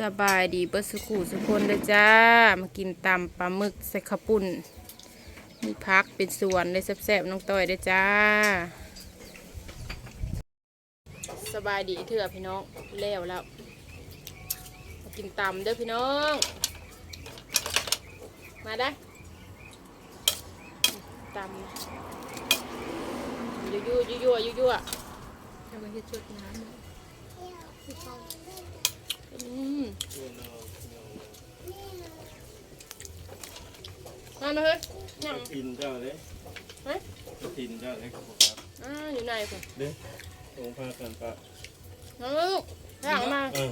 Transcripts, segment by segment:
สบายดีเบิดสุขุสุคนเลยจ้า มากินตำปลาหมึกใส่ข้าปุ้นมีพักเป็นส่วนเลยแซ่บๆน้องต้อยเลยจ้า สบายดีเถอะพี่น้องแล้วแล้ว มากินตำเด้อพี่น้อง มาได้ตำยั่วยั่วยั่วยั่วยั่วทำไมจะจุดน้ำ มมามาเฮ้ยนั่งทินเจ้าเลยเฮ้ยทินเจ้าเลยครับผมครับอ่าอยู่ไหนผมเด้องพากันปะน้องลูกย่างมาเออ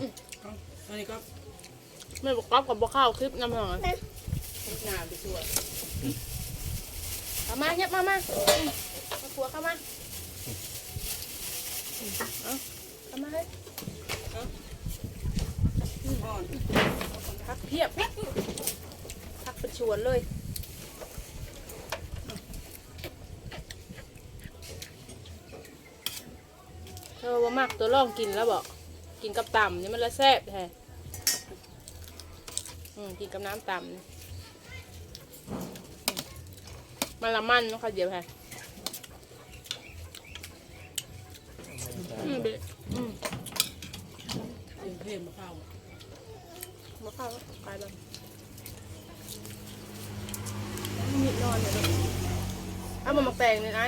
อันนี้ก็ไม่บอกก๊อฟกับบอกข้าวคลิปน้ำหอมหนาไปช่วยเอามาเงียบมามาอืมมาครัวเข้ามาเอาเข้ามาเลย อ่อนพักเพียบพักเป็นชวนเลยเธอว่ามากตัวลองกินแล้วบอกกินกับต่ำนี่มันละแซ่บแท้อืมกินกับน้ำต่ำนี่อืมมันละมันเนาะค่ะเดี๋ยวแท้อืมเบะอืมเป็นเพิ่มมะพร้าว มาเข้าวไปแล้วมีนอนเลยลูกเอามามาแปลงเลยไอ้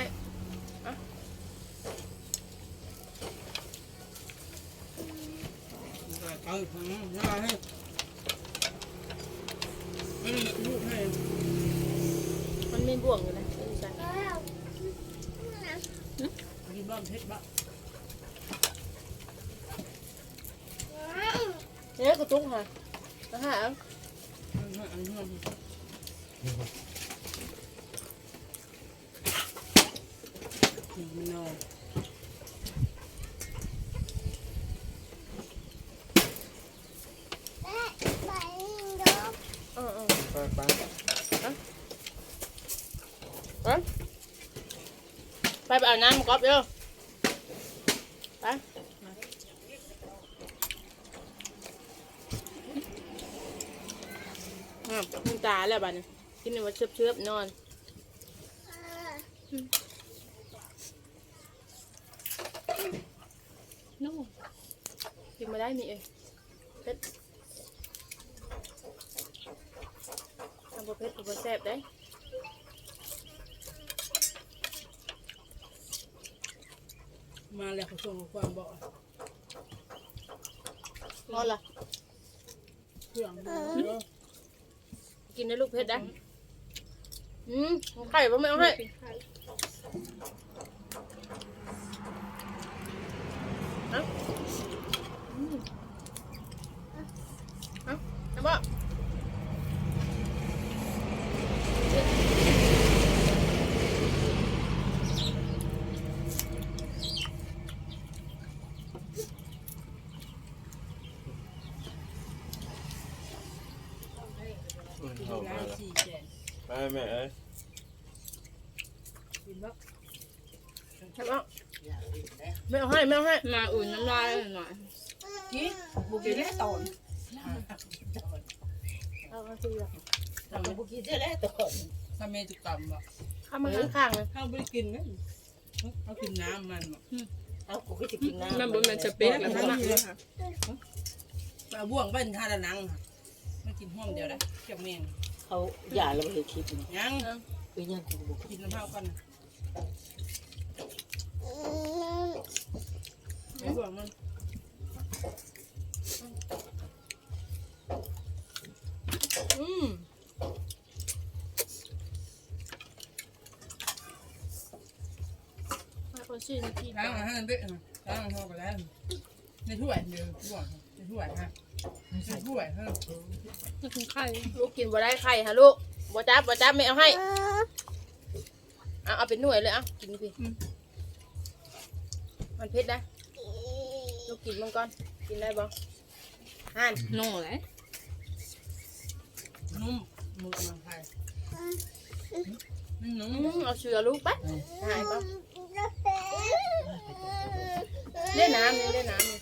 เอาของน้าให้อันนี้ลูกให้ มันมีบ่วงอยู่นะไม่ใช่กินบ้างเพชรบ้างเนี่ยกระตุกค่ะ นะฮะอันนี้อันนี้มันนอน เออเออ ปะปะ ไปไปไปเอาน้ำก๊อฟเด้อไป อะมึงตาแล้วบ้านี้กินนี่ว่าเชือบเชือบๆนอนนู่นกินมาได้นี่เองเพชรทำบะเพชรกับบะแซ่บได้มาแล้วเขาส่งความบอกนอนละเครื่อง กินได้ลูกเพชรได้อืมไข่ปะไม่เอาให้เอาอืมเอาเอาบ่ กิน เข้า ได้ มาแล้ว สี่แสน ไปแม่เอ้ยกินบ้างเอาบ่ไม่เอาให้ไม่เอาให้มาอุ่นน้ำลายหน่อยนี่บุกินได้ตอนเอาเอาสิเอาทำบุกินได้แล้วตอนทำเมจุกรรมอะเข้ามาข้างๆเลยข้าวไม่ได้กินนะเขากินน้ำมันอ่เอากูก็จะกินน้ำมันบ่แม่นสเปกแล้วนะปลาบ่วงเป็นทาดานังม่กินห้อมเดียวได้เกี่ยวเมง เขาอย่าเราไม่ได้คิดนี่ยังเป็นยังกูบอกกินน้ำเผากันนะไม่บ่วงมันอืมมาคนชื่อนิกกี้ล้างมาให้มันเป๊ะนะล้างมาพอกันแล้วในถ้วยเดียวบ่วง ในถ้วยฮะในถ้วยฮะกินไข่ลูกกินบ่ได้ไข่ฮะลูกบ่จับบ่จับไม่เอาให้เอาเอาเป็นหน่วยเลยเอากินพี่มันเผ็ดนะลูกกินมันก่อนกินได้บ่ห่านนุ่มเลยนุ่มมือมันไทยนุ่มอืมเอาเชือลูกไปหายบ่เล่นน้ำนี่เล่นน้ำนี่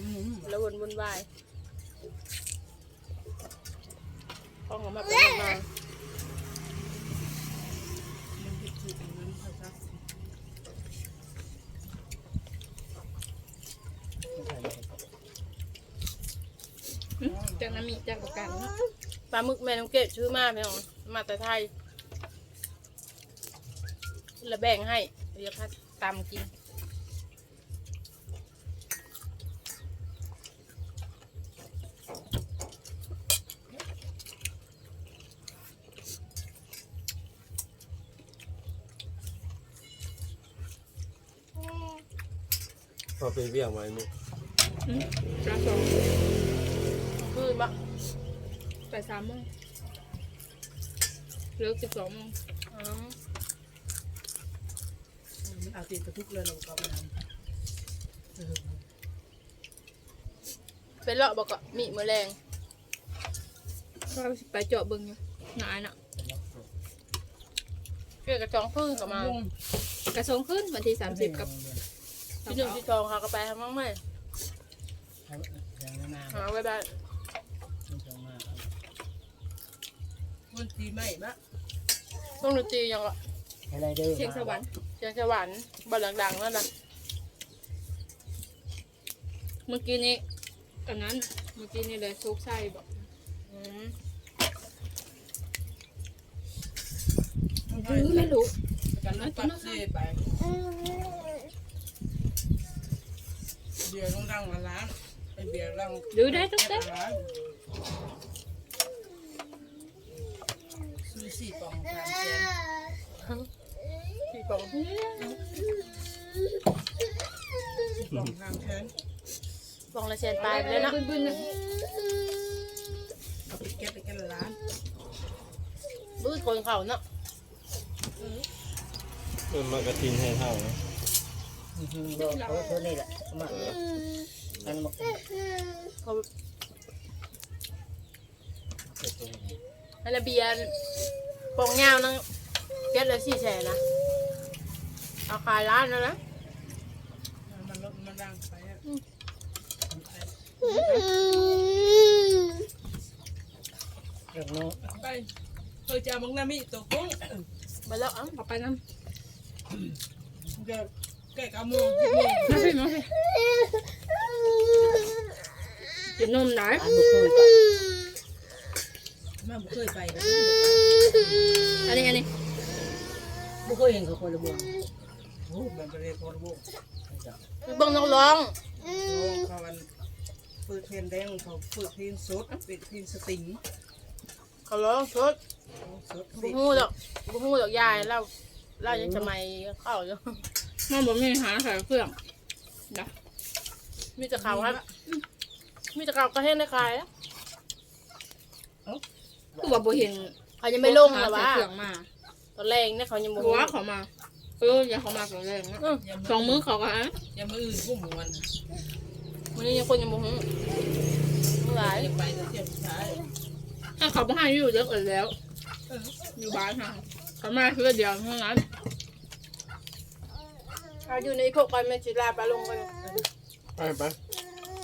อื อืม แล้ววนวนวายห้องของมาเป็นมามันผิดถูกมันเขาซักจากน้ำมีจากประกันเนาะปลาหมึกแม่น้องเกดชื่อมาพี่น้องมาแต่ไทย แล้วแบ่งให้เดี๋ยวพัดตำกิน พอไปเวียงไว้มึงปลาสองคืนบะไปสามโมงเลิกสิบสองโมงอืมมันเอาติดกระทุกเลยเราก็ไปทำเออเป็นเลาะบอกก็มีมือแรงก็ไปเจาะเบิ้งอยู่หนายน่ะเพื่อกระจองพึ่งกับมาวงกระทรงขึ้นวันที่สามสิบกับ ที่หนึ่งที่สองเขาก็ไปทำมั่งไหมหาไว้บ้านมันตีไม่บะต้องดนตรียังละอะไรเด้อเชียงสวรรค์เสียงสวรรค์บอลดังๆนั่นนะเมื่อกี้นี้อันนั้นเมื่อกี้นี่เลยซุกไส้บอกอืมไม่รู้กันนั้นปักเซ่ไป เบียร์ต้องดังมาล้างไอเบียร์ดังดูได้ทุกเต้ร้านซื้อสี่ปองสามแสนสี่ปองสี่ปองสามแสนปองละเชนตายไปเลยนะบึ้นๆนะเอาไปเก็บไปกันละล้านบื้อคนเขาเนาะเพิ่มมากระทินให้เท่านะ เออตัวนี้แหละมาอันมาเขาระเบียนปองยาวนั่งเก็ตเลยสี่แสนนะเอาขายร้านแล้วนะมันลดมันดังไปอะเรื่องน้องไปเคยจะเอามังนามิตัวกุ้งไปแล้วอ้าเอไปน้เดี๋ยว แกะกำมือสิบโมาสิมาสิกินนมไหนอันบ่เคยไปแม่บ่เคยไปเลยอันนี้อันนี้บ่เคยเห็นเขาคนละบ่วงโอ้มันไปเรียนพอร์บุกไปเบิ่งน้องร้องเขาวันเปิดเพลงแดงเขาเปิดเพลงสดเปิดเพลงสติงเขาร้องสดบุกหูดอกบุกหูดอกยายเล่าเล่ายังจะไม่เข้าอยู่ มันบอกมีหาขายเครื่องนะมีแต่ข่าวครับมีแต่ข่าวก็ให้ได้ขายอะคือว่าบ่เห็นเขายังไม่ลงหรอวะหาเครื่องมาตอนแรกเนี่ยเขายังบ่หัวเขามาเอออย่าเขามาตัวแรงนะอืมสองมือเขาก็ฮะอย่ามาอื่นพวกหมูมันวันนี้ยังคนยังบ่หูทั้งหลายอย่าไปเที่ยวสุดท้ายถ้าเขาไม่ให้อยู่เยอะเกินแล้วอยู่บ้านค่ะเขามาเพื่อเดียวเท่านั้น เอาอยู่ในพวกกันแม่จิลาปลาลงกันไปไป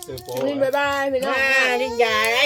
เจอโป๊นี่บ๊ายบายพี่น้อง มาลิ้นยาไร